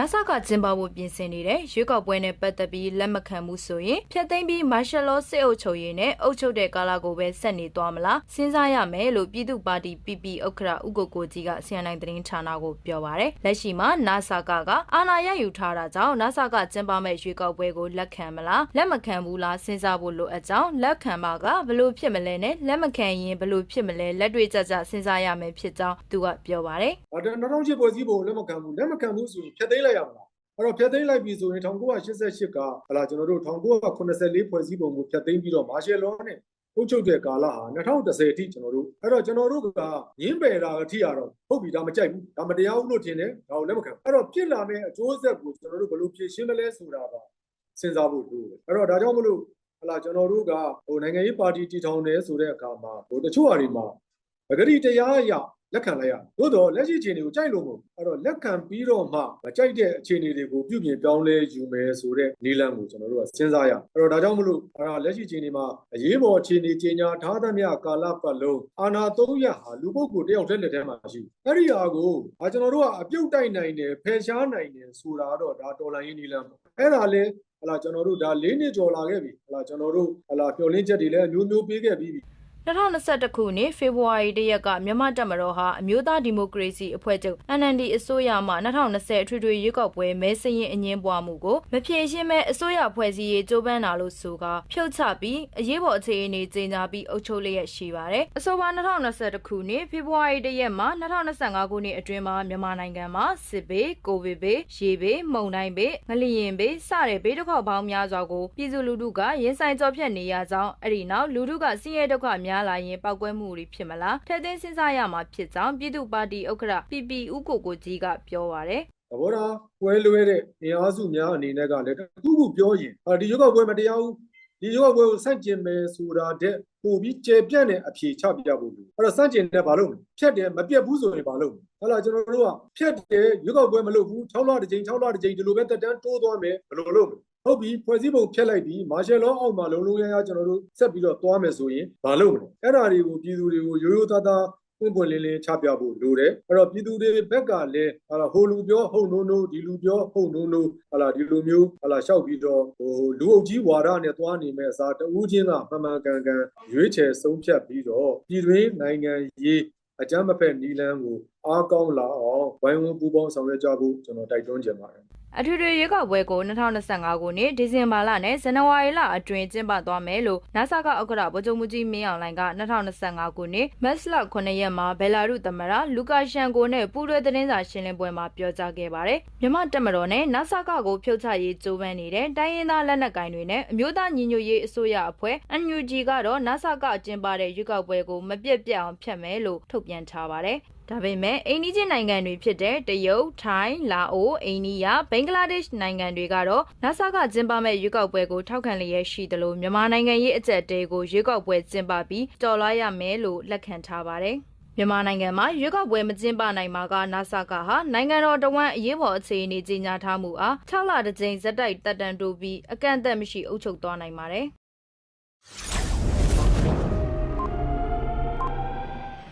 NASA ကကျင်းပဖို့ပြင်ဆင်နေတဲ့ရွေးကောက်ပွဲနဲ့ပတ်သက်ပြီးလက်မခံမှုဆိုရင်ဖျက်သိမ်းပြီး martial law စစ်အုပ်ချုပ်ရေးနဲ့အုပ်ချုပ်တဲ့ကာလကိုပဲဆက်နေသွားမလားစဉ်းစားရမယ်လို့ပြည်သူ့ပါတီ PP ဥက္ခရာဥက္ကိုကိုကြီးက CNN သတင်းဌာနကိုပြောပါတယ်လက်ရှိမှာ NASA ကကအာဏာရယူထားတာကြောင့် NASA ကကျင်းပမဲ့ရွေးကောက်ပွဲကိုလက်ခံမလားလက်မခံဘူးလားစဉ်းစားဖို့လိုအပ်ကြောင်းလက်ခံပါကဘလို့ဖြစ်မလဲနဲ့လက်မခံရင်ဘလို့ဖြစ်မလဲလက်တွေ့ကြကြစဉ်းစားရမယ်ဖြစ်ကြောင်းသူကပြောပါတယ်။ဒါ2008ဖွဲ့စည်းပုံလက်မခံဘူးလက်မခံဘူးဆိုရင်ဖျက်သိမ်းလိုက်ရမလား။အဲ့တော့ဖျက်သိမ်းလိုက်ပြီဆိုရင်1988ကဟလာကျွန်တော်တို့1984ဖွဲ့စည်းပုံကိုဖျက်သိမ်းပြီးတော့မာရှယ်လောနဲ့အုပ်ချုပ်တဲ့ကာလဟာ2010အထိကျွန်တော်တို့အဲ့တော့ကျွန်တော်တို့ကရင်းပယ်တာအထိကတော့ဟုတ်ပြီဒါမကြိုက်ဘူးဒါမတရားဘူးလို့ထင်တယ်ဒါကိုလက်မခံအဲ့တော့ပြစ်လာမယ့်အကျိုးဆက်ကိုကျွန်တော်တို့ဘယ်လိုဖြေရှင်းမလဲဆိုတာကစဉ်းစားဖို့လိုတယ်အဲ့တော့ဒါကြောင့်မလို့ဟလာကျွန်တော်တို့ကဟိုနိုင်ငံရေးပါတီတည်ထောင်တယ်ဆိုတဲ့အခါမှာဟိုတချို့အရာတွေမှာပဂတိတရားအရ လက်ခံလိုက်ရသို့တော့လက်ရှိအခြေအနေကိုကြိုက်လို့မဟုတ်အဲ့တော့လက်ခံပြီးတော့မှမကြိုက်တဲ့အခြေအနေတွေကိုပြုပြင်ပြောင်းလဲယူမယ်ဆိုတဲ့နည်းလမ်းကိုကျွန်တော်တို့ကစဉ်းစားရအောင်အဲ့တော့ဒါကြောင့်မလို့အဲ့ဒါလက်ရှိအခြေအနေမှာအရေးပေါ်အခြေအနေကြီးညာထားသမျှကာလပတ်လုံးအာဏာသုံးရဟာလူပုဂ္ဂိုလ်တယောက်တည်းလက်ထဲမှာရှိအဲ့ဒီဟာကိုဒါကျွန်တော်တို့ကအပြုတ်တိုက်နိုင်တယ်ဖယ်ရှားနိုင်တယ်ဆိုတာတော့ဒါတော်လိုင်းရေးနည်းလမ်းပေါ့အဲ့ဒါလေဟလာကျွန်တော်တို့ဒါ၄နှစ်ကျော်လာခဲ့ပြီဟလာကျွန်တော်တို့ဟလာမျှော်လင့်ချက်တွေလည်းအမျိုးမျိုးပေးခဲ့ပြီးပြီ 2021ခုနှစ်ဖေဖော်ဝါရီလရက်ကမြန်မာတပ်မတော်ဟာအမျိုးသားဒီမိုကရေစီအဖွဲ့ချုပ် NLD အစိုးရမှ2020အထွေထွေရွေးကောက်ပွဲမဲစရင်အငင်းပွားမှုကိုမဖြေရှင်းမဲ့အစိုးရဖွဲ့စည်းရေးကြိုးပမ်းတာလို့ဆိုကာဖြုတ်ချပြီးအရေးပေါ်အခြေအနေကြေညာပြီးအုပ်ချုပ်လျက်ရှိပါတယ်။အဆိုပါ2021ခုနှစ်ဖေဖော်ဝါရီလရက်မှာ2025ခုနှစ်အတွင်းမှာမြန်မာနိုင်ငံမှာစစ်ဘေး၊ကိုဗစ်ဘေး၊ရေဘေး၊မုန်တိုင်းဘေး၊ငလျင်ဘေးစတဲ့ဘေးဒုက္ခပေါင်းများစွာကိုပြည်သူလူထုကရင်ဆိုင်ကြောဖြတ်နေရကြောင်းအဲ့ဒီနောက်လူထုကဆင်းရဲဒုက္ခများလာရင်ပောက်ကွဲမှုတွေဖြစ်မလားထည့်သွင်းစဉ်းစားရမှာဖြစ်ကြောင်းပြည်သူ့ပါတီဥက္ကဋ္ဌ PP ဦးကိုကိုကြီးကပြောပါရယ်သဘောထားကွဲလွဲတဲ့အင်အားစုများအနေနဲ့ကလည်းတစ်ခုခုပြောရင်အာဒီယောဂပွဲမတရားဘူး ဒီယောဂပွဲကိုစန့်ကျင်မယ်ဆိုတာတဲ့ပို့ပြီးကျေပြန့်တဲ့အဖြေချပြဖို့လိုအဲ့တော့စန့်ကျင်တဲ့ဘာလို့မလဲဖြတ်တယ်မပြတ်ဘူးဆိုရင်ဘာလို့မလဲဟုတ်လားကျွန်တော်တို့ကဖြတ်တယ်ယောဂပွဲမလုပ်ဘူး6လတစ်ကြိမ်6လတစ်ကြိမ်ဒီလိုပဲတက်တန်းတိုးသွားမယ်ဘယ်လိုလုပ်မလဲဟုတ်ပြီဖွဲ့စည်းပုံဖြတ်လိုက်ပြီးမာရှယ်လောအောက်မှာလုံလုံရရကျွန်တော်တို့ဆက်ပြီးတော့သွားမယ်ဆိုရင်ဘာလုပ်မလဲအဲ့ဒါတွေကိုပြည်သူတွေကိုရိုးရိုးသားသား ပွင့်ပွင့်လင်းလင်းချပြဖို့လိုတယ်အဲ့တော့ပြည်သူတွေဘက်ကလည်းဟာလာဟိုလူပြောဟုတ်နိုးနိုးဒီလူပြောဟုတ်နိုးနိုးဟာလာဒီလိုမျိုးဟာလာလျှောက်ပြီးတော့ဟိုလူအုပ်ကြီးဝါဒနဲ့သွားနေမဲ့အစားတဦးချင်းကမှန်မှန်ကန်ကန်ရွေးချယ်ဆုံးဖြတ်ပြီးတော့ပြည်တွင်းနိုင်ငံရေးအကြမ်းမဖက်နီလန်းကိုအားကောင်းလာအောင်ဝိုင်းဝန်းပူးပေါင်းဆောင်ရွက်ကြဖို့ကျွန်တော်တိုက်တွန်းချင်ပါတယ် အထွေထွေရွေးကောက်ပွဲကို2025ခုနှစ်ဒီဇင်ဘာလနဲ့ဇန်နဝါရီလအတွင်းကျင်းပသွားမယ်လို့ NASA ကဥက္ကဋ္ဌဗိုလ်ချုပ်မှုကြီးမင်းအောင်လှိုင်က2025ခုနှစ်မတ်လ9ရက်မှာဘယ်လာရုသမ္မတလူကာရှန်ကိုနဲ့ပူးတွဲသတင်းစာရှင်းလင်းပွဲမှာပြောကြားခဲ့ပါတယ်။မြန်မာတပ်မတော်နဲ့ NASA ကကိုဖြုတ်ချရေးကြိုးပမ်းနေတဲ့တိုင်းရင်းသားလက်နက်ကိုင်တွေနဲ့အမျိုးသားညီညွတ်ရေးအစိုးရအဖွဲ့ NUG ကတော့ NASA ကကျင်းပတဲ့ရွေးကောက်ပွဲကိုမပြတ်ပြတ်အောင်ဖျက်မယ်လို့ထုတ်ပြန်ထားပါတယ်။ ဒါပေမဲ့အိန္ဒိချင်းနိုင်ငံတွေဖြစ်တဲ့တရုတ်၊ထိုင်း၊လာအို၊အိန္ဒိယ၊ဘင်္ဂလားဒေ့ရှ်နိုင်ငံတွေကတော့ NASA ကကျင်းပမဲ့ရွေးကောက်ပွဲကိုထောက်ခံလျက်ရှိသလိုမြန်မာနိုင်ငံရေးအကြက်တဲကိုရွေးကောက်ပွဲကျင်းပပြီးတော်လှန်ရမယ်လို့လက်ခံထားပါတယ်။မြန်မာနိုင်ငံမှာရွေးကောက်ပွဲမကျင်းပနိုင်မှာက NASA ကဟာနိုင်ငံတော်တဝန်းအရေးပေါ်အခြေအနေကြီးညာထားမှုအား6လတစ်ကြိမ်ဇက်တိုက်တက်တန်တိုးပြီးအကန့်အသတ်မရှိအုပ်ချုပ်သွားနိုင်ပါတယ်။